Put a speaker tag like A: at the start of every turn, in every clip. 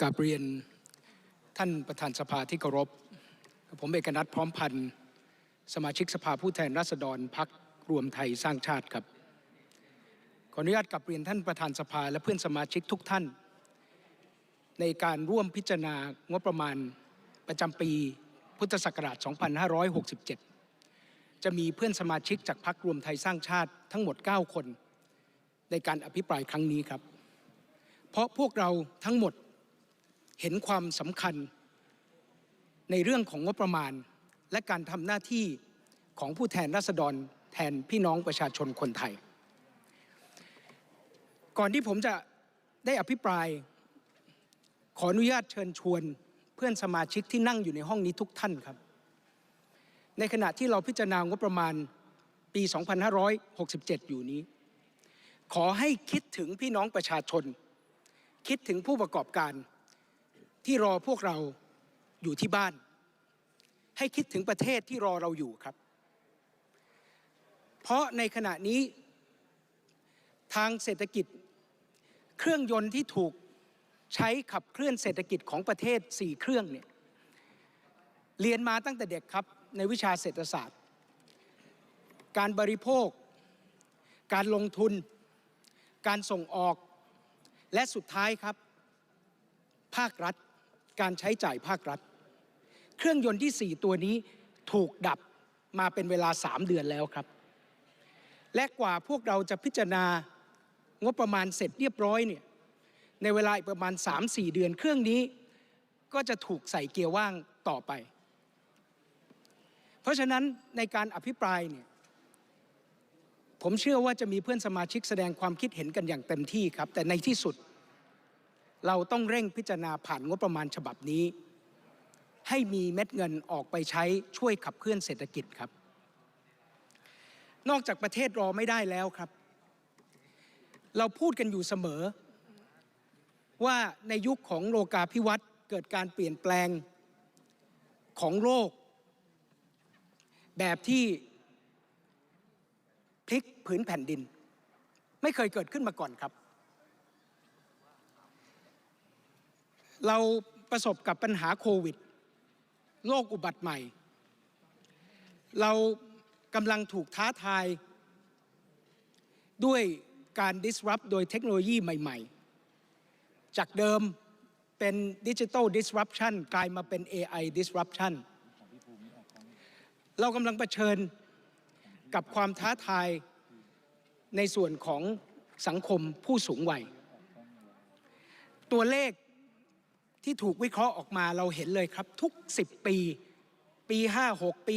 A: กราบเรียนท่านประธานสภาที่เคารพ ผมเอกนัทพร้อมพันธ์สมาชิกสภาผู้แทนราษฎรพักรวมไทยสร้างชาติครับ ขออนุญาตกลับเรียนท่านประธานสภาและเพื่อนสมาชิกทุกท่าน ในการร่วมพิจารณางบประมาณประจำปีพุทธศักราช 2567 จะมีเพื่อนสมาชิกจากพักรวมไทยสร้างชาติทั้งหมด 9 คน ในการอภิปรายครั้งนี้ครับ เพราะพวกเราทั้งหมด เห็นความสำคัญในเรื่องของงบประมาณ และการทำหน้าที่ของผู้แทนราษฎรแทนพี่น้องประชาชนคนไทย ก่อนที่ผมจะได้อภิปราย ขออนุญาตเชิญชวนเพื่อนสมาชิกที่นั่งอยู่ในห้องนี้ทุกท่านครับ ในขณะที่เราพิจารณางบประมาณปี 2567 อยู่นี้ ขอให้คิดถึงพี่น้องประชาชน คิดถึงผู้ประกอบการ ที่รอพวกเราอยู่ที่บ้าน ให้คิดถึงประเทศที่รอเราอยู่ครับ เพราะในขณะนี้ทางเศรษฐกิจ เครื่องยนต์ที่ถูกใช้ขับเคลื่อนเศรษฐกิจของประเทศสี่เครื่องเนี่ยเรียนมาตั้งแต่เด็กครับในวิชาเศรษฐศาสตร์ การบริโภค การลงทุน การส่งออก และสุดท้ายครับ ภาครัฐ การใช้จ่ายภาครัฐ เครื่องยนต์ที่ 4 ตัวนี้ถูกดับมาเป็นเวลา 3 เดือนแล้วครับ และกว่าพวกเราจะพิจารณางบประมาณเสร็จเรียบร้อยเนี่ยในเวลาอีกประมาณ 3-4 เดือนเครื่องนี้ก็จะถูกใส่เกียร์ว่างต่อไป เพราะฉะนั้นในการอภิปรายเนี่ยผมเชื่อว่าจะมีเพื่อนสมาชิกแสดงความคิดเห็นกันอย่างเต็มที่ครับ แต่ในที่สุด เราต้องเร่งพิจารณาผ่านงบประมาณฉบับนี้ ให้มีเม็ดเงินออกไปใช้ช่วยขับเคลื่อนเศรษฐกิจครับ นอกจากประเทศรอไม่ได้แล้วครับ เราพูดกันอยู่เสมอ ว่าในยุคของโลกาภิวัตน์เกิดการเปลี่ยนแปลงของโลก แบบที่พลิกผืนแผ่นดิน ไม่เคยเกิดขึ้นมาก่อนครับ เราประสบกับปัญหาโควิด โรคอุบัติใหม่ เรากำลังถูกท้าทาย ด้วยการ disrupt โดยเทคโนโลยีใหม่ ๆ จากเดิมเป็นดิจิ t a l disruption กลายมาเป็น AI disruption เรากำลังเผชิญกับความท้าทายในส่วนของสังคมผู้สูงวัย ตัวเลข ที่ถูกวิเคราะห์ออกมาเราเห็นเลยครับ ทุก 10 ปี ปี 56 ปี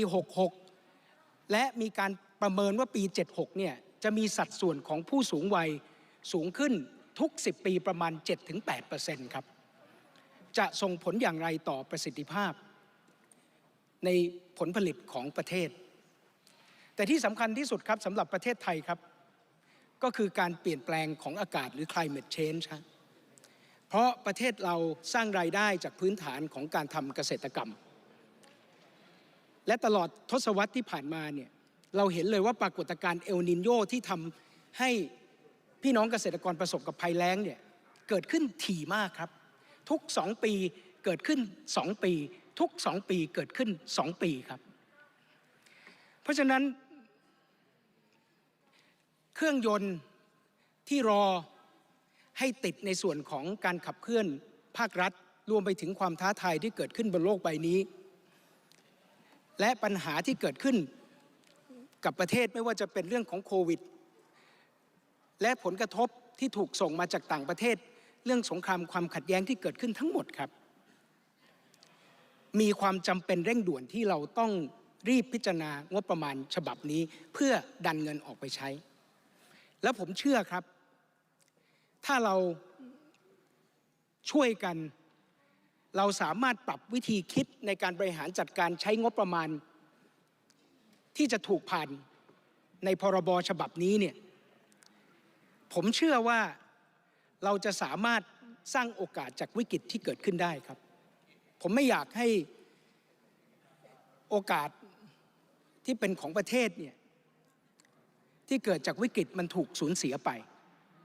A: 66 และมีการประเมินว่าปี 76 เนี่ยจะมีสัดส่วนของผู้สูงวัยสูงขึ้นทุก 10 ปีประมาณ 7-8%ครับ จะส่งผลอย่างไรต่อประสิทธิภาพ ในผลผลิตของประเทศ แต่ที่สำคัญที่สุดครับสำหรับประเทศไทยครับ ก็คือการเปลี่ยนแปลงของอากาศหรือ climate change ครับ เพราะประเทศเราสร้างรายได้จากพื้นฐานของการทำเกษตรกรรม และตลอดทศวรรษที่ผ่านมาเนี่ยเราเห็นเลยว่าปรากฏการณ์เอลนินโยที่ทำให้พี่น้องเกษตรกรประสบกับภัยแล้งเนี่ยเกิดขึ้นถี่มากครับ ทุกสองปีเกิดขึ้นสองปี ทุกสองปีเกิดขึ้นสองปีครับ เพราะฉะนั้น เครื่องยนต์ที่รอ ให้ติดในส่วนของการขับเคลื่อนภาครัฐ รวมไปถึงความท้าทายที่เกิดขึ้นบนโลกใบนี้ และปัญหาที่เกิดขึ้นกับประเทศไม่ว่าจะเป็นเรื่องของโควิด และผลกระทบที่ถูกส่งมาจากต่างประเทศ เรื่องสงครามความขัดแย้งที่เกิดขึ้นทั้งหมดครับ มีความจำเป็นเร่งด่วนที่เราต้องรีบพิจารณางบประมาณฉบับนี้ เพื่อดันเงินออกไปใช้ แล้วผมเชื่อครับ ถ้าเราช่วยกัน เราสามารถปรับวิธีคิดในการบริหารจัดการใช้งบประมาณ ที่จะถูกผ่านในพรบฉบับนี้เนี่ยผมเชื่อว่าเราจะสามารถสร้างโอกาสจากวิกฤตที่เกิดขึ้นได้ครับ ผมไม่อยากให้โอกาสที่เป็นของประเทศเนี่ยที่เกิดจากวิกฤตมันถูกสูญเสียไป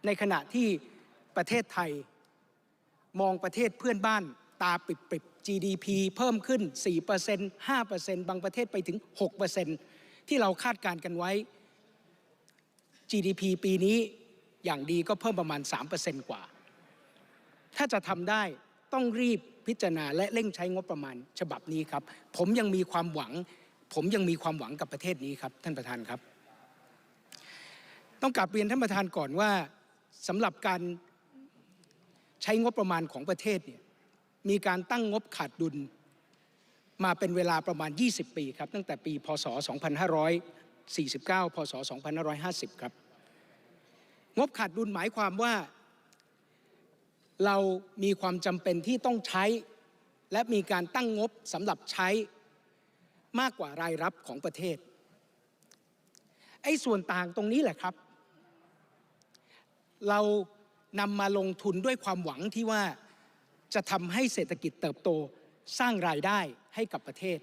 A: ในขณะที่ ประเทศไทย มองประเทศเพื่อนบ้านตาปิบปิบ GDP เพิ่มขึ้น 4% 5%บางประเทศไปถึง 6%ที่เราคาดการณ์กันไว้ GDP ปีนี้อย่างดีก็เพิ่มประมาณ 3%กว่า ถ้าจะทำได้ต้องรีบพิจารณาและเร่งใช้งบประมาณฉบับนี้ครับ ผมยังมีความหวัง ผมยังมีความหวังกับประเทศนี้ครับ ท่านประธานครับ ต้องกลับเรียนท่านประธานก่อนว่าสำหรับการ ใช้งบประมาณของประเทศเนี่ยมีการตั้งงบขาดดุล มาเป็นเวลาประมาณ 20 ปีครับ ตั้งแต่ปี พศ 2549 พศ 2550 ครับ งบขาดดุลหมายความว่า เรามีความจำเป็นที่ต้องใช้ และมีการตั้งงบสำหรับใช้มากกว่ารายรับของประเทศ ไอ้ส่วนต่างตรงนี้แหละครับ เรา นำมาลงทุนด้วยความหวังที่ว่าจะทำให้เศรษฐกิจเติบโตสร้างรายได้ให้กับประเทศ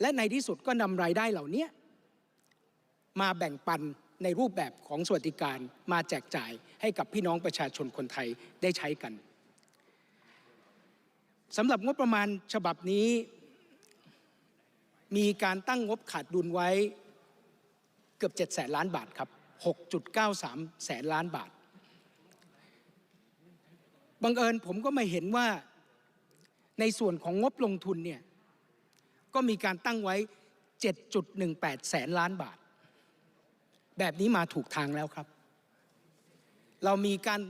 A: และในที่สุดก็นำรายได้เหล่านี้มาแบ่งปันในรูปแบบของสวัสดิการมาแจกจ่ายให้กับพี่น้องประชาชนคนไทยได้ใช้กันสำหรับงบประมาณฉบับนี้ มีการตั้งงบขาดดุลไว้เกือบ7แสนล้านบาทครับ 6.93 แสนล้านบาท บังเอิญผมก็มาเห็นว่าในส่วนของงบลงทุนเนี่ยก็มีการตั้งไว้ 7.18 แสนล้านบาท แบบนี้มาถูกทางแล้วครับ เรามีการ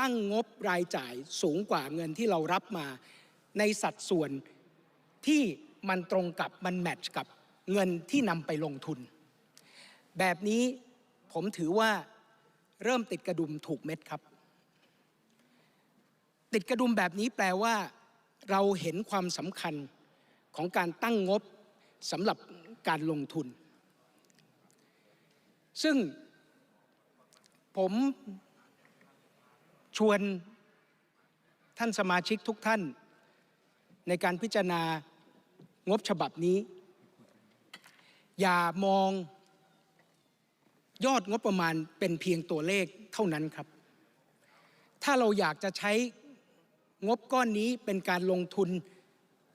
A: ตั้งงบรายจ่ายสูงกว่าเงินที่เรารับมาในสัดส่วนที่มันตรงกับมันแมทช์กับเงินที่นำไปลงทุน แบบนี้ผมถือว่าเริ่มติดกระดุมถูกเม็ดครับ ติดกระดุมแบบนี้แปลว่า เราเห็นความสำคัญของการตั้งงบสำหรับการลงทุน ซึ่งผมชวนท่านสมาชิกทุกท่าน ในการพิจารณางบฉบับนี้ อย่ามองยอดงบประมาณเป็นเพียงตัวเลขเท่านั้นครับ ถ้าเราอยากจะใช้ งบก้อนนี้เป็นการลงทุน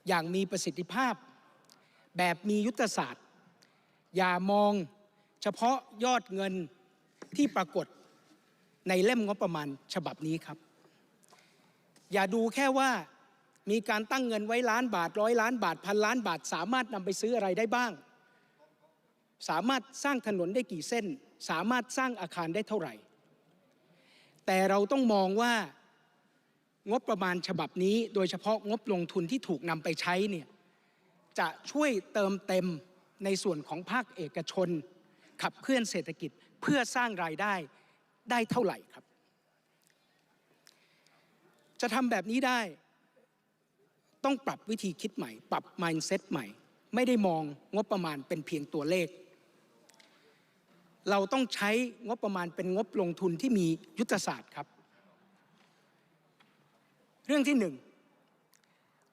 A: อย่างมีประสิทธิภาพ แบบมียุทธศาสตร์ อย่ามองเฉพาะยอดเงินที่ปรากฏในเล่มงบประมาณฉบับนี้ครับ อย่าดูแค่ว่ามีการตั้งเงินไว้ล้านบาทร้อยล้านบาทพันล้านบาท สามารถนำไปซื้ออะไรได้บ้าง สามารถสร้างถนนได้กี่เส้น สามารถสร้างอาคารได้เท่าไหร่ แต่เราต้องมองว่า งบประมาณฉบับนี้โดยเฉพาะงบลงทุนที่ถูกนำไปใช้เนี่ยจะช่วยเติมเต็มในส่วนของภาคเอกชน ขับเคลื่อนเศรษฐกิจเพื่อสร้างรายได้ได้เท่าไหร่ครับ จะทำแบบนี้ได้ต้องปรับวิธีคิดใหม่ ปรับ mindset ใหม่ ไม่ได้มองงบประมาณเป็นเพียงตัวเลข เราต้องใช้งบประมาณเป็นงบลงทุนที่มียุทธศาสตร์ครับ เรื่องที่หนึ่ง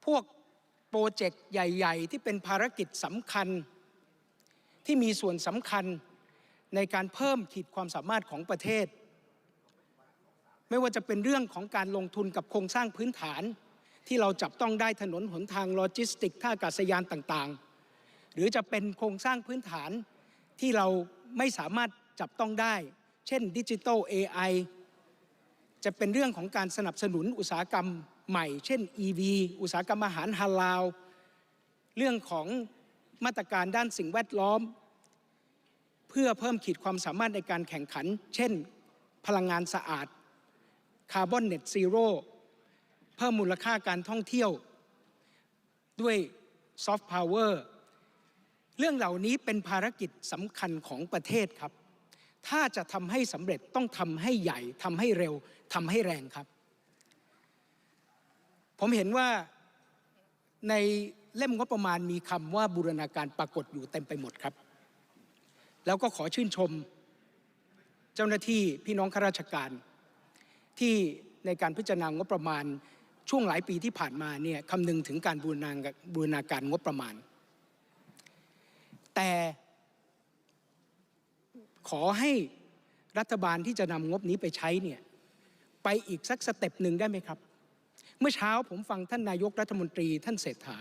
A: พวกโปรเจกต์ใหญ่ ๆ ที่เป็นภารกิจสำคัญ ที่มีส่วนสำคัญในการเพิ่มขีดความสามารถของประเทศ ไม่ว่าจะเป็นเรื่องของการลงทุนกับโครงสร้างพื้นฐาน ที่เราจับต้องได้ถนนหนทางโลจิสติกท่าอากาศยานต่างๆ หรือจะเป็นโครงสร้างพื้นฐานที่เราไม่สามารถจับต้องได้ เช่นดิจิทัล AI จะเป็นเรื่องของการสนับสนุนอุตสาหกรรมใหม่ เช่น EV อุตสาหกรรมอาหารฮาลาลเรื่องของมาตรการด้านสิ่งแวดล้อม เพื่อเพิ่มขีดความสามารถในการแข่งขัน เช่น พลังงานสะอาดคาร์บอนเน็ตซีโร่เพิ่มมูลค่าการท่องเที่ยว ด้วยซอฟต์พาวเวอร์เรื่องเหล่านี้เป็นภารกิจสำคัญของประเทศครับ ถ้าจะทำให้สำเร็จต้องทำให้ใหญ่ทำให้เร็วทำให้แรงครับ ผมเห็นว่าในเล่มงบประมาณมีคำว่าบูรณาการปรากฏอยู่เต็มไปหมดครับ แล้วก็ขอชื่นชม เจ้าหน้าที่พี่น้องข้าราชการ ที่ในการพิจารณางบประมาณช่วงหลายปีที่ผ่านมาเนี่ยคำนึงถึงการบูรณาบูรณาการงบประมาณ แต่ ขอให้รัฐบาลที่จะนำงบนี้ไปใช้เนี่ยไปอีกสักสเต็ปหนึ่งได้ไหมครับ เมื่อเช้าผมฟังท่านนายกรัฐมนตรีท่านเศรษฐา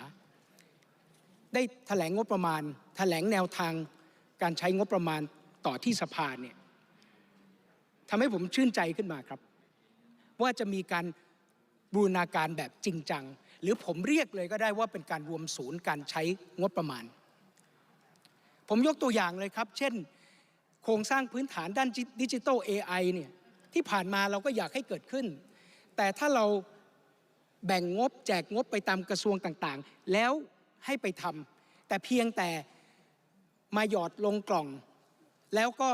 A: ได้แถลงงบประมาณแถลงแนวทางการใช้งบประมาณต่อที่สภาเนี่ยทำให้ผมชื่นใจขึ้นมาครับ ว่าจะมีการบูรณาการแบบจริงจัง หรือผมเรียกเลยก็ได้ว่าเป็นการรวมศูนย์การใช้งบประมาณ ผมยกตัวอย่างเลยครับ เช่น โครงสร้างพื้นฐานด้านดิจิทัล AI เนี่ยที่ผ่านมาเราก็อยากให้เกิดขึ้น แต่ถ้าเราแบ่งงบแจกงบไปตามกระทรวงต่างๆ แล้วให้ไปทำแต่เพียงแต่มาหยอดลงกล่อง แล้วก็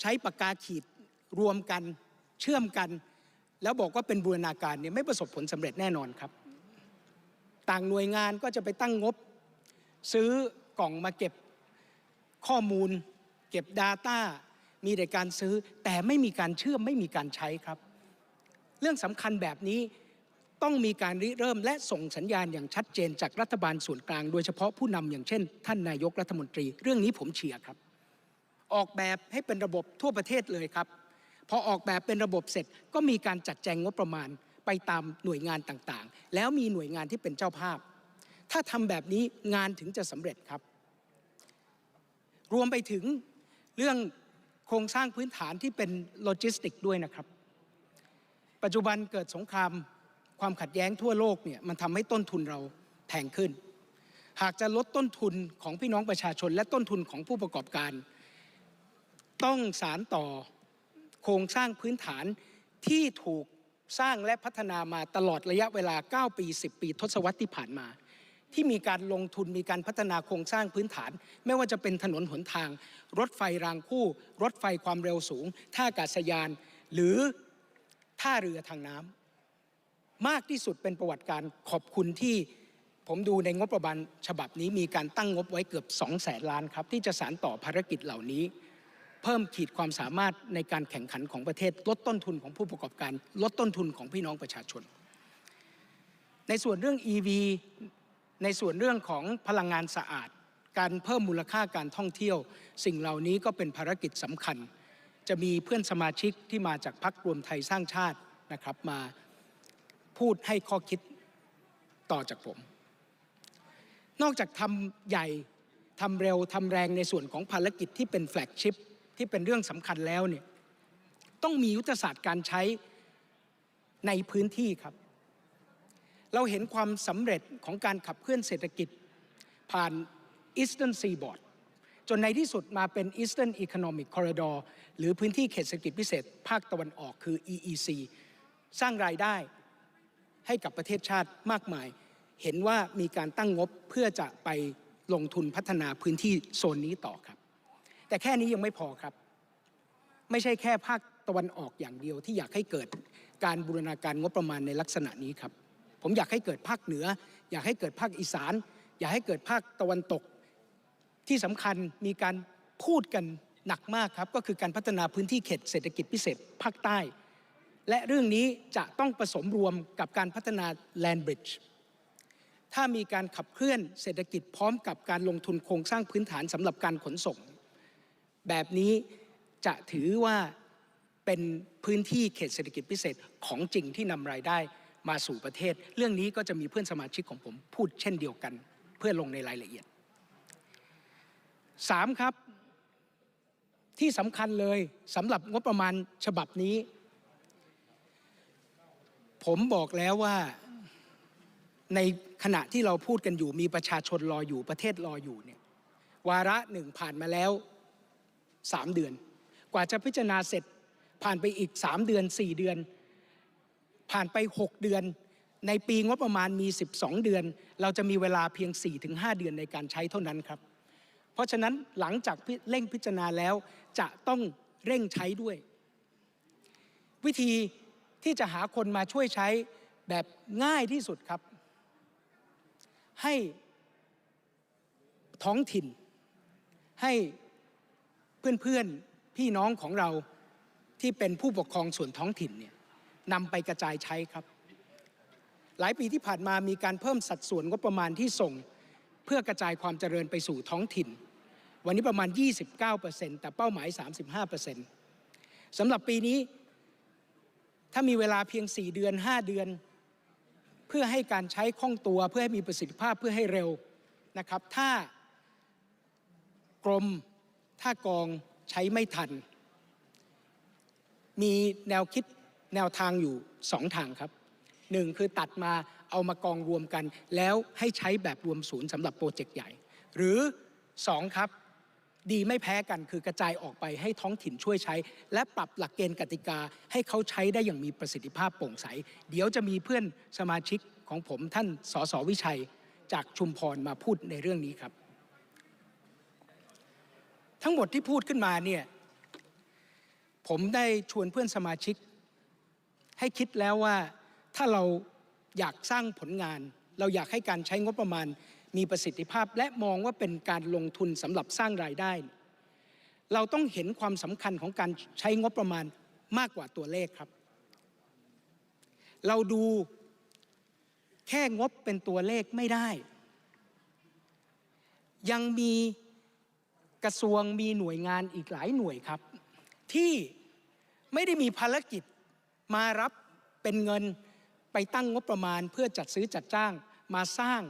A: ใช้ปากกาขีดรวมกันเชื่อมกัน แล้วบอกว่าเป็นบูรณาการเนี่ยไม่ประสบผลสำเร็จแน่นอนครับ ต่างหน่วยงานก็จะไปตั้งงบ ซื้อกล่องมาเก็บข้อมูล เก็บ Data มีแต่การซื้อ แต่ไม่มีการเชื่อมไม่มีการใช้ครับ เรื่องสำคัญแบบนี้ต้องมีการริเริ่มและส่งสัญญาณอย่างชัดเจนจากรัฐบาลส่วนกลาง โดยเฉพาะผู้นำอย่างเช่น ท่านนายกรัฐมนตรี เรื่องนี้ผมเชียร์ครับ ออกแบบให้เป็นระบบทั่วประเทศเลยครับ พอออกแบบเป็นระบบเสร็จก็มีการจัดแจงงบประมาณไปตามหน่วยงานต่างๆ แล้วมีหน่วยงานที่เป็นเจ้าภาพ ถ้าทำแบบนี้งานถึงจะสำเร็จครับ รวมไปถึง เรื่องโครงสร้างพื้นฐานที่เป็นโลจิสติกด้วยนะครับ ปัจจุบันเกิดสงครามความขัดแย้งทั่วโลกเนี่ยมันทำให้ต้นทุนเราแพงขึ้น หากจะลดต้นทุนของพี่น้องประชาชน และต้นทุนของผู้ประกอบการ ต้องสารต่อโครงสร้างพื้นฐานที่ถูกสร้างและพัฒนามาตลอดระยะเวลา 9 ปี 10 ปี ทศวรรษที่ผ่านมา ที่มีการลงทุนมีการพัฒนาโครงสร้างพื้นฐาน ไม่ว่าจะเป็นถนนหนทาง รถไฟรางคู่ รถไฟความเร็วสูง ท่าอากาศยาน หรือท่าเรือทางน้ำมากที่สุดเป็นประวัติการขอบคุณที่ผมดูในงบประมาณฉบับนี้มีการตั้งงบไว้เกือบ2แสนล้านครับ ที่จะสานต่อภารกิจเหล่านี้ เพิ่มขีดความสามารถในการแข่งขันของประเทศ ลดต้นทุนของผู้ประกอบการ ลดต้นทุนของพี่น้องประชาชน ในส่วนเรื่อง EV ในส่วนเรื่องของพลังงานสะอาด การเพิ่มมูลค่าการท่องเที่ยว สิ่งเหล่านี้ก็เป็นภารกิจสำคัญ จะมีเพื่อนสมาชิกที่มาจากพรรครวมไทยสร้างชาตินะครับมาพูดให้ข้อคิดต่อจากผม นอกจากทำใหญ่ทำเร็วทำแรงในส่วนของภารกิจที่เป็นแฟลกชิพที่เป็นเรื่องสำคัญแล้วเนี่ยต้องมียุทธศาสตร์การใช้ในพื้นที่ครับ เราเห็นความสำเร็จของการขับเคลื่อนเศรษฐกิจ ผ่าน Eastern Seaboard จนในที่สุดมาเป็น Eastern Economic Corridor หรือพื้นที่เขตเศรษฐกิจพิเศษ ภาคตะวันออกคือ EEC สร้างรายได้ให้กับประเทศชาติมากมาย เห็นว่ามีการตั้งงบเพื่อจะไปลงทุนพัฒนาพื้นที่โซนนี้ต่อครับ แต่แค่นี้ยังไม่พอครับ ไม่ใช่แค่ภาคตะวันออกอย่างเดียวที่อยากให้เกิดการบูรณาการงบประมาณในลักษณะนี้ครับ ผมอยากให้เกิดภาคเหนือ อยากให้เกิดภาคอีสาน อยากให้เกิดภาคตะวันตก ที่สำคัญมีการพูดกันหนักมากครับ ก็คือการพัฒนาพื้นที่เขตเศรษฐกิจพิเศษภาคใต้ และเรื่องนี้จะต้องผสมรวมกับการพัฒนา Land Bridge ถ้ามีการขับเคลื่อนเศรษฐกิจพร้อมกับการลงทุนโครงสร้างพื้นฐานสำหรับการขนส่ง แบบนี้จะถือว่าเป็นพื้นที่เขตเศรษฐกิจพิเศษของจริงที่นำรายได้ มาสู่ประเทศ เรื่องนี้ก็จะมีเพื่อนสมาชิกของผมพูดเช่นเดียวกัน เพื่อลงในรายละเอียดสามครับ ที่สำคัญเลยสำหรับงบประมาณฉบับนี้ ผมบอกแล้วว่าในขณะที่เราพูดกันอยู่มีประชาชนรออยู่ประเทศรออยู่เนี่ยวาระหนึ่งผ่านมาแล้วสามเดือน กว่าจะพิจารณาเสร็จผ่านไปอีกสามเดือนสี่เดือน ผ่านไปหกเดือน ในปีงบประมาณมี 12 เดือน เราจะมีเวลาเพียง 4-5 เดือนในการใช้เท่านั้นครับ เพราะฉะนั้นหลังจากเร่งพิจารณาแล้วจะต้องเร่งใช้ด้วย วิธีที่จะหาคนมาช่วยใช้แบบง่ายที่สุดครับ ให้ท้องถิ่น ให้เพื่อนๆพี่น้องของเราที่เป็นผู้ปกครองส่วนท้องถิ่นเนี่ย นำไปกระจายใช้ครับ หลายปีที่ผ่านมามีการเพิ่มสัดส่วนงบประมาณที่ส่ง เพื่อกระจายความเจริญไปสู่ท้องถิ่น วันนี้ประมาณ 29%แต่เป้าหมาย 35%สำหรับปีนี้ ถ้ามีเวลาเพียง 4 เดือน 5 เดือน เพื่อให้การใช้คล่องตัวเพื่อให้มีประสิทธิภาพเพื่อให้เร็วนะครับ ถ้ากรมถ้ากองใช้ไม่ทัน มีแนวคิด แนวทางอยู่สองทางครับหนึ่งคือตัดมาเอามากองรวมกัน แล้วให้ใช้แบบรวมศูนย์สำหรับโปรเจกต์ใหญ่ หรือสองครับ ดีไม่แพ้กันคือกระจายออกไปให้ท้องถิ่นช่วยใช้ และปรับหลักเกณฑ์กติกา ให้เขาใช้ได้อย่างมีประสิทธิภาพโปร่งใส เดี๋ยวจะมีเพื่อนสมาชิกของผมท่านสสวิชัยจากชุมพรมาพูดในเรื่องนี้ครับ ทั้งหมดที่พูดขึ้นมาเนี่ยผมได้ชวนเพื่อนสมาชิก ให้คิดแล้วว่าถ้าเราอยากสร้างผลงาน เราอยากให้การใช้งบประมาณ มีประสิทธิภาพ และมองว่าเป็นการลงทุนสำหรับสร้างรายได้ เราต้องเห็นความสำคัญของการใช้งบประมาณมากกว่าตัวเลขครับ เราดูแค่งบเป็นตัวเลขไม่ได้ ยังมีกระทรวงมีหน่วยงานอีกหลายหน่วยครับ ที่ไม่ได้มีภารกิจ มารับเป็นเงินไปตั้งงบประมาณเพื่อจัดซื้อจัดจ้างมาสร้าง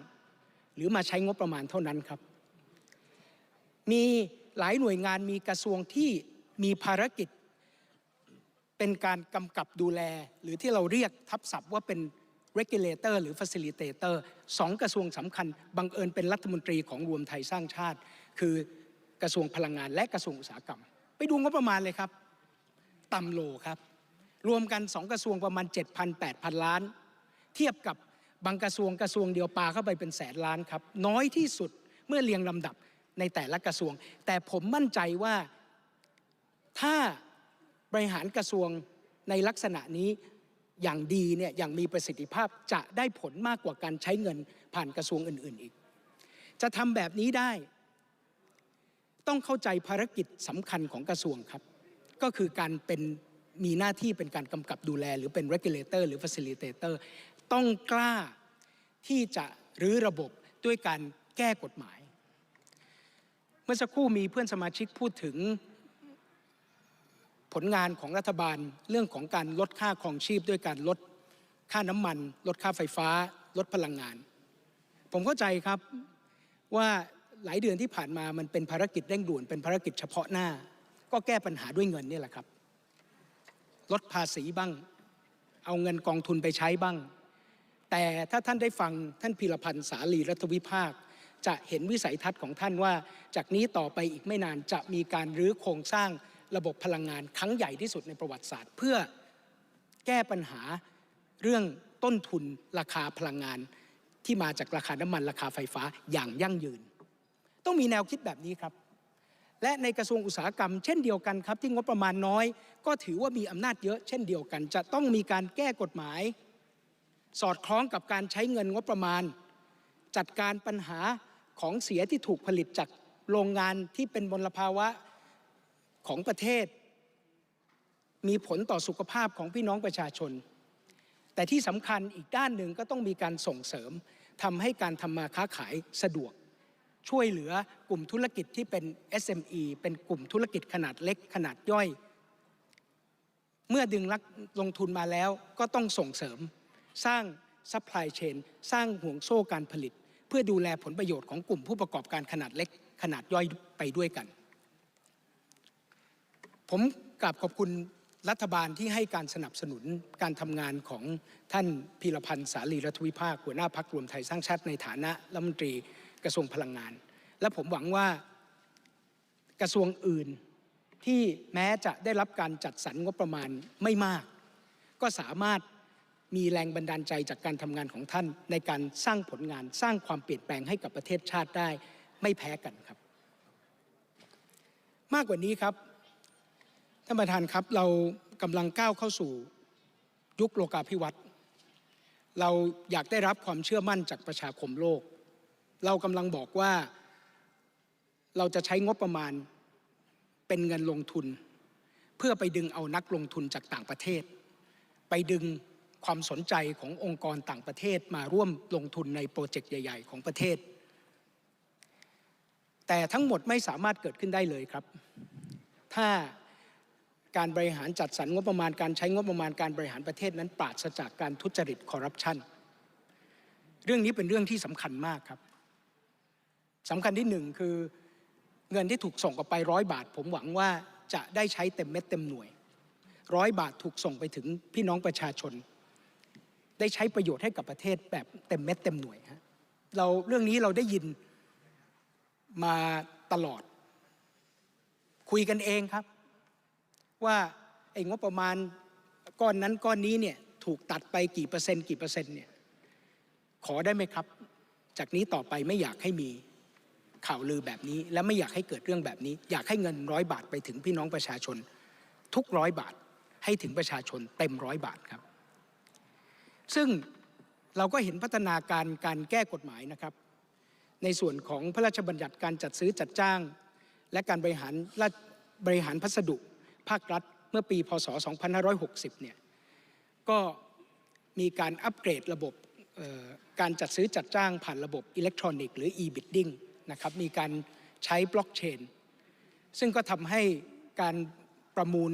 A: หรือมาใช้งบประมาณเท่านั้นครับ มีหลายหน่วยงานมีกระทรวงที่มีภารกิจ เป็นการกำกับดูแล หรือที่เราเรียกทับศัพท์ว่าเป็น regulator หรือ facilitator สองกระทรวงสำคัญ บังเอิญเป็นรัฐมนตรีของรวมไทยสร้างชาติ คือกระทรวงพลังงานและกระทรวงอุตสาหกรรม ไปดูงบประมาณเลยครับ ต่ำโลครับ รวมกันสองกระทรวงประมาณ 7,000 8,000 ล้าน เทียบกับบางกระทรวงกระทรวงเดียวปาเข้าไปเป็นแสนล้านครับ น้อยที่สุดเมื่อเรียงลำดับในแต่ละกระทรวง แต่ผมมั่นใจว่าถ้าบริหารกระทรวงในลักษณะนี้อย่างดีเนี่ยอย่างมีประสิทธิภาพจะได้ผลมากกว่าการใช้เงินผ่านกระทรวงอื่น ๆ อีก จะทำแบบนี้ได้ ต้องเข้าใจภารกิจสำคัญของกระทรวงครับ ก็คือการเป็น มีหน้าที่เป็นการกำกับดูแล หรือเป็น regulator หรือ facilitator ต้องกล้าที่จะรื้อระบบด้วยการแก้กฎหมาย เมื่อสักครู่มีเพื่อนสมาชิกพูดถึงผลงานของรัฐบาลเรื่องของการลดค่าครองชีพด้วยการลดค่าน้ำมัน ลดค่าไฟฟ้า ลดพลังงาน ผมเข้าใจครับว่าหลายเดือนที่ผ่านมามันเป็นภารกิจเร่งด่วนเป็นภารกิจเฉพาะหน้า ก็แก้ปัญหาด้วยเงินนี่แหละครับ ลดภาษีบ้าง เอาเงินกองทุนไปใช้บ้าง แต่ถ้าท่านได้ฟังท่านพีรพันธ์สาลีรัฐวิภาค จะเห็นวิสัยทัศน์ของท่านว่า จากนี้ต่อไปอีกไม่นานจะมีการรื้อโครงสร้างระบบพลังงานครั้งใหญ่ที่สุดในประวัติศาสตร์ เพื่อแก้ปัญหาเรื่องต้นทุนราคาพลังงานที่มาจากราคาน้ำมันราคาไฟฟ้าอย่างยั่งยืน ต้องมีแนวคิดแบบนี้ครับ และในกระทรวงอุตสาหกรรมเช่นเดียวกันครับที่งบประมาณน้อย ก็ถือว่ามีอำนาจเยอะเช่นเดียวกัน จะต้องมีการแก้กฎหมาย สอดคล้องกับการใช้เงินงบประมาณ จัดการปัญหาของเสียที่ถูกผลิตจากโรงงานที่เป็นมลภาวะของประเทศ มีผลต่อสุขภาพของพี่น้องประชาชน แต่ที่สำคัญอีกด้านหนึ่งก็ต้องมีการส่งเสริมทำให้การทำมาค้าขายสะดวก ช่วยเหลือกลุ่มธุรกิจที่เป็น SME เป็นกลุ่มธุรกิจขนาดเล็กขนาดย่อย เมื่อดึงลักลงทุนมาแล้วก็ต้องส่งเสริม สร้างซัพพลายเชนสร้างห่วงโซ่การผลิต เพื่อดูแลผลประโยชน์ของกลุ่มผู้ประกอบการขนาดเล็ก ขนาดย่อยไปด้วยกัน ผมกราบขอบคุณรัฐบาลที่ให้การสนับสนุนการทำงานของท่านพีรพันธ์สาลีรัฐวิภาคหัวหน้าพักรวมไทยสร้างชาติในฐานะรัฐมนตรี กระทรวงพลังงาน และผมหวังว่ากระทรวงอื่นที่แม้จะได้รับการจัดสรรงบประมาณไม่มาก ก็สามารถมีแรงบันดาลใจจากการทำงานของท่าน ในการสร้างผลงานสร้างความเปลี่ยนแปลงให้กับประเทศชาติได้ไม่แพ้กันครับ มากกว่านี้ครับท่านประธานครับเรากำลังก้าวเข้าสู่ยุคโลกาภิวัตน์เราอยากได้รับความเชื่อมั่นจากประชาคมโลก เรากำลังบอกว่าเราจะใช้งบประมาณเป็นเงินลงทุน เพื่อไปดึงเอานักลงทุนจากต่างประเทศ ไปดึงความสนใจขององค์กรต่างประเทศมาร่วมลงทุนในโปรเจกต์ใหญ่ ๆ ของประเทศ แต่ทั้งหมดไม่สามารถเกิดขึ้นได้เลยครับ ถ้าการบริหารจัดสรรงบประมาณการใช้งบประมาณการบริหารประเทศนั้นปราศจากการทุจริตคอร์รัปชันเรื่องนี้เป็นเรื่องที่สำคัญมากครับ สำคัญที่หนึ่งคือเงินที่ถูกส่งออกไปร้อยบาท ผมหวังว่าจะได้ใช้เต็มเม็ดเต็มหน่วยร้อยบาทถูกส่งไปถึงพี่น้องประชาชน ได้ใช้ประโยชน์ให้กับประเทศแบบเต็มเม็ดเต็มหน่วยฮะเราเรื่องนี้เราได้ยินมาตลอด คุยกันเองครับ ว่าไอ้งบประมาณก้อนนั้นก้อนนี้เนี่ยถูกตัดไปกี่เปอร์เซ็นต์กี่เปอร์เซ็นต์เนี่ยขอได้ไหมครับ จากนี้ต่อไปไม่อยากให้มี ข่าวลือแบบนี้ และไม่อยากให้เกิดเรื่องแบบนี้ อยากให้เงินร้อยบาทไปถึงพี่น้องประชาชน ทุกร้อยบาทให้ถึงประชาชนเต็มร้อยบาทครับ ซึ่งเราก็เห็นพัฒนาการการแก้กฎหมายนะครับ ในส่วนของพระราชบัญญัติการจัดซื้อจัดจ้าง และการบริหารรบริหารพัสดุ ภาครัฐเมื่อปีพศ 2560 เนี่ยก็มีการอัปเกรดระบบการจัดซื้อจัดจ้างผ่านระบบอิเล็กทรอนิกส์หรือ e-bidding นะครับมีการใช้บล็อกเชนซึ่งก็ทำให้การประมูล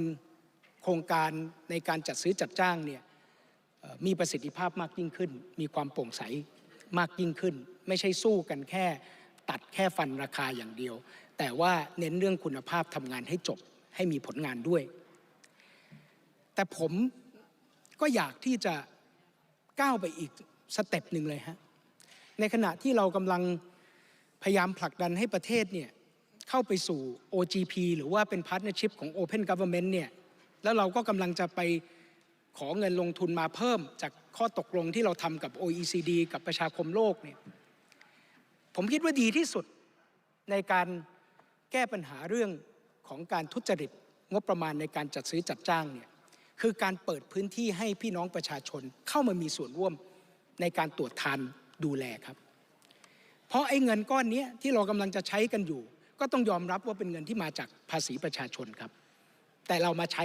A: โครงการในการจัดซื้อจัดจ้างเนี่ยมีประสิทธิภาพมากยิ่งขึ้น มีความโปร่งใสมากยิ่งขึ้น ไม่ใช่สู้กันแค่ตัดแค่ฟันราคาอย่างเดียว แต่ว่าเน้นเรื่องคุณภาพทำงานให้จบให้มีผลงานด้วย แต่ผมก็อยากที่จะก้าวไปอีกสเต็ปหนึ่งเลยฮะในขณะที่เรากำลัง พยายามผลักดันให้ประเทศเนี่ยเข้าไปสู่ OGP หรือว่าเป็น Partnership ของ Open Government เนี่ยแล้วเราก็กำลังจะไปขอเงินลงทุนมาเพิ่มจากข้อตกลงที่เราทำกับ OECD กับประชาคมโลกเนี่ยผมคิดว่าดีที่สุดในการแก้ปัญหาเรื่องของการทุจริตงบประมาณในการจัดซื้อจัดจ้างเนี่ยคือการเปิดพื้นที่ให้พี่น้องประชาชนเข้ามามีส่วนร่วมในการตรวจทานดูแลครับ เพราะไอ้เงินก้อนนี้ที่เรากำลังจะใช้กันอยู่ ก็ต้องยอมรับว่าเป็นเงินที่มาจากภาษีประชาชนครับ แต่เรามาใช้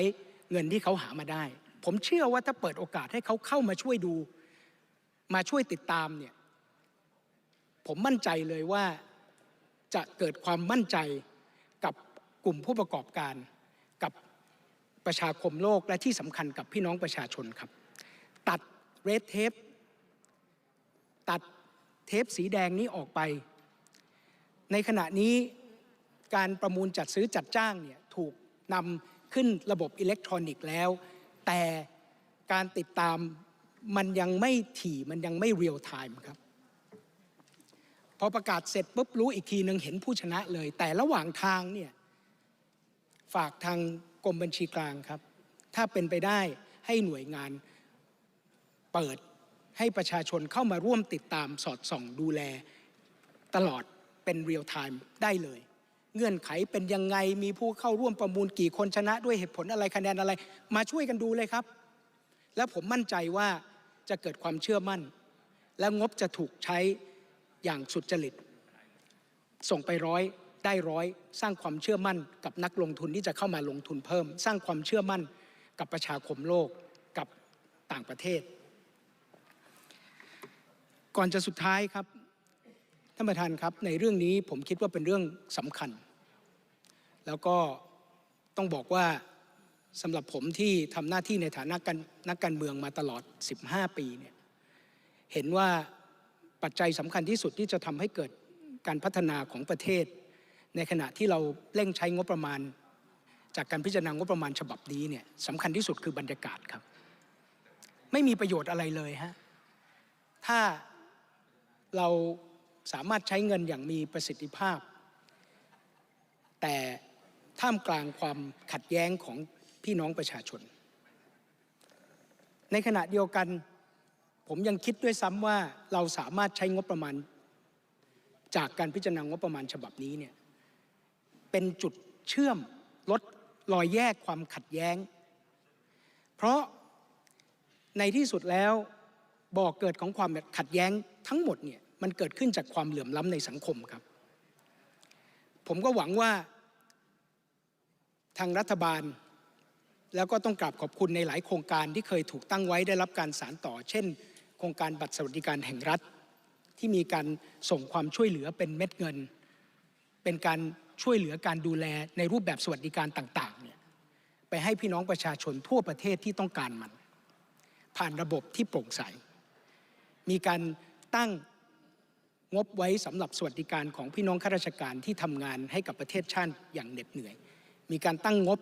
A: เงินที่เขาหามาได้ ผมเชื่อว่าถ้าเปิดโอกาสให้เขาเข้ามาช่วยดู มาช่วยติดตามเนี่ยผมมั่นใจเลยว่าจะเกิดความมั่นใจกับกลุ่มผู้ประกอบการ กับประชาคมโลกและที่สำคัญกับพี่น้องประชาชนครับ ตัดเรดเทปตัด เทปสีแดงนี้ออกไป ในขณะนี้การประมูลจัดซื้อจัดจ้างเนี่ยถูกนำขึ้นระบบอิเล็กทรอนิกส์แล้ว แต่การติดตามมันยังไม่ถี่มันยังไม่เรียลไทม์ครับ พอประกาศเสร็จปุ๊บรู้อีกทีหนึ่งเห็นผู้ชนะเลย แต่ระหว่างทางเนี่ยฝากทางกรมบัญชีกลางครับ ถ้าเป็นไปได้ให้หน่วยงานเปิด ให้ประชาชนเข้ามาร่วมติดตามสอดส่องดูแล ตลอดเป็นเรียลไทม์ได้เลย เงื่อนไขเป็นยังไงมีผู้เข้าร่วมประมูลกี่คนชนะด้วยเหตุผลอะไรคะแนนอะไร มาช่วยกันดูเลยครับ และผมมั่นใจว่าจะเกิดความเชื่อมั่น และงบจะถูกใช้อย่างสุดจริต ส่งไปร้อยได้ร้อยสร้างความเชื่อมั่นกับนักลงทุนที่จะเข้ามาลงทุนเพิ่ม สร้างความเชื่อมั่นกับประชาคมโลกกับต่างประเทศ ก่อนจะสุดท้ายครับท่านประธานครับในเรื่องนี้ผมคิดว่าเป็นเรื่องสำคัญ แล้วก็ต้องบอกว่าสำหรับผมที่ทำหน้าที่ในฐานะการนักการเมืองมาตลอด 15 ปีเนี่ยเห็นว่าปัจจัยสำคัญที่สุดที่จะทำให้เกิดการพัฒนาของประเทศ ในขณะที่เราเร่งใช้งบประมาณ จากการพิจารณางบประมาณฉบับนี้เนี่ยสำคัญที่สุดคือบรรยากาศครับ ไม่มีประโยชน์อะไรเลยฮะถ้า เราสามารถใช้เงินอย่างมีประสิทธิภาพ แต่ท่ามกลางความขัดแย้งของพี่น้องประชาชน ในขณะเดียวกัน ผมยังคิดด้วยซ้ำว่าเราสามารถใช้งบประมาณ จากการพิจารณางบประมาณฉบับนี้เนี่ยเป็นจุดเชื่อมลดรอยแยกความขัดแย้ง เพราะในที่สุดแล้วบ่อกเกิดของความขัดแย้งทั้งหมดเนี่ย มันเกิดขึ้นจากความเหลื่อมล้ำในสังคมครับ ผมก็หวังว่าทางรัฐบาล แล้วก็ต้องกราบขอบคุณในหลายโครงการที่เคยถูกตั้งไว้ได้รับการสานต่อ เช่น โครงการบัตรสวัสดิการแห่งรัฐ ที่มีการส่งความช่วยเหลือเป็นเม็ดเงิน เป็นการช่วยเหลือการดูแลในรูปแบบสวัสดิการต่างๆเนี่ยไปให้พี่น้องประชาชนทั่วประเทศที่ต้องการมัน ผ่านระบบที่โปร่งใส มีการตั้ง งบไว้สำหรับสวัสดิการของพี่น้องข้าราชการที่ทำงานให้กับประเทศชาติอย่างเหน็ดเหนื่อย มีการตั้งงบ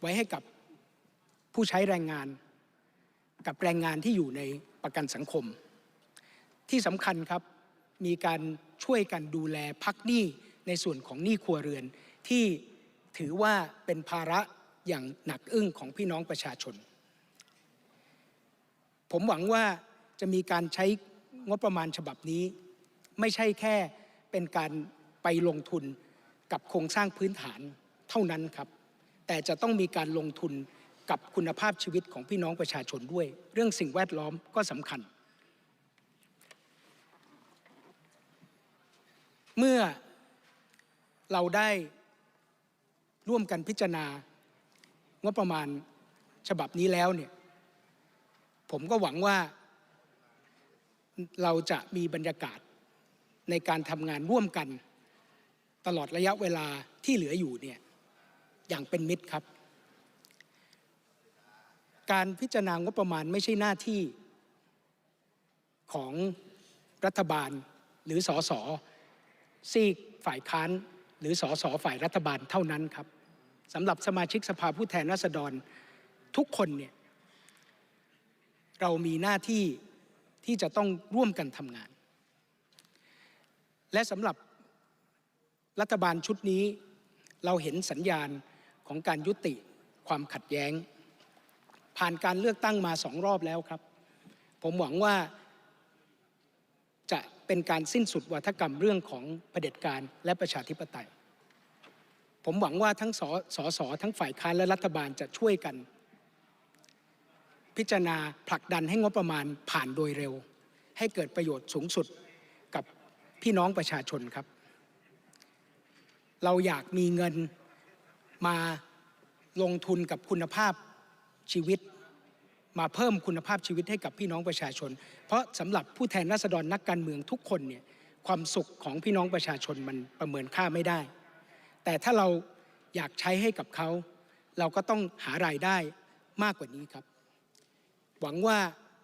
A: ไว้ให้กับผู้ใช้แรงงาน กับแรงงานที่อยู่ในประกันสังคม ที่สำคัญครับมีการช่วยกันดูแลพักหนี้ในส่วนของหนี้ครัวเรือน ที่ถือว่าเป็นภาระอย่างหนักอึ้งของพี่น้องประชาชน ผมหวังว่าจะมีการใช้ งบประมาณฉบับนี้ ไม่ใช่แค่เป็นการไปลงทุนกับโครงสร้างพื้นฐานเท่านั้นครับ แต่จะต้องมีการลงทุนกับคุณภาพชีวิตของพี่น้องประชาชนด้วย เรื่องสิ่งแวดล้อมก็สำคัญ เมื่อเราได้ร่วมกันพิจารณางบประมาณฉบับนี้แล้วเนี่ยผมก็หวังว่า เราจะมีบรรยากาศในการทำงานร่วมกัน ตลอดระยะเวลาที่เหลืออยู่เนี่ยอย่างเป็นมิตรครับ การพิจารณางบประมาณไม่ใช่หน้าที่ของรัฐบาลหรือสสซีกฝ่ายค้านหรือสสฝ่ายรัฐบาลเท่านั้นครับสำหรับสมาชิกสภาผู้แทนราษฎรทุกคนเนี่ยเรามีหน้าที่ ที่จะต้องร่วมกันทำงาน และสำหรับรัฐบาลชุดนี้ เราเห็นสัญญาณของการยุติความขัดแย้ง ผ่านการเลือกตั้งมาสองรอบแล้วครับ ผมหวังว่าจะเป็นการสิ้นสุดวัฒกรรมเรื่องของเผด็จการและประชาธิปไตย ผมหวังว่าทั้งสสสทั้งฝ่ายค้านและรัฐบาลจะช่วยกัน พิจารณาผลักดันให้งบประมาณผ่านโดยเร็ว ให้เกิดประโยชน์สูงสุดกับพี่น้องประชาชนครับ เราอยากมีเงินมาลงทุนกับคุณภาพชีวิต มาเพิ่มคุณภาพชีวิตให้กับพี่น้องประชาชน เพราะสำหรับผู้แทนราษฎรนักการเมืองทุกคนเนี่ยความสุขของพี่น้องประชาชนมันประเมินค่าไม่ได้ แต่ถ้าเราอยากใช้ให้กับเขา เราก็ต้องหารายได้มากกว่านี้ครับ หวังว่า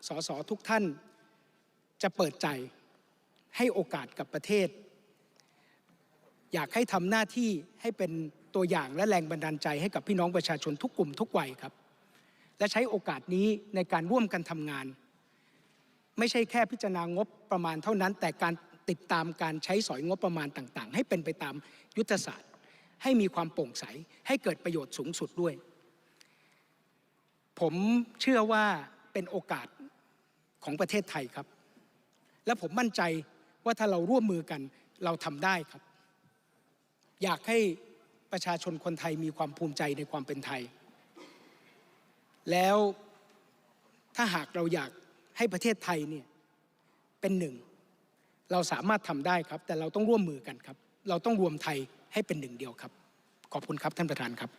A: สสทุกท่านจะเปิดใจให้โอกาสกับประเทศ อยากให้ทำหน้าที่ให้เป็นตัวอย่างและแรงบันดาลใจให้กับพี่น้องประชาชนทุกกลุ่มทุกวัยครับ และใช้โอกาสนี้ในการร่วมกันทำงาน ไม่ใช่แค่พิจารณางบประมาณเท่านั้น แต่การติดตามการใช้สอยงบประมาณต่างๆ ให้เป็นไปตามยุทธศาสตร์ ให้มีความโปร่งใส ให้เกิดประโยชน์สูงสุดด้วย ผมเชื่อว่า เป็นโอกาสของประเทศไทยครับ และผมมั่นใจว่าถ้าเราร่วมมือกันเราทำได้ครับ อยากให้ประชาชนคนไทยมีความภูมิใจในความเป็นไทย แล้วถ้าหากเราอยากให้ประเทศไทยเนี่ยเป็นหนึ่ง เราสามารถทำได้ครับ แต่เราต้องร่วมมือกันครับ เราต้องรวมไทยให้เป็นหนึ่งเดียวครับ ขอบคุณครับท่านประธานครับ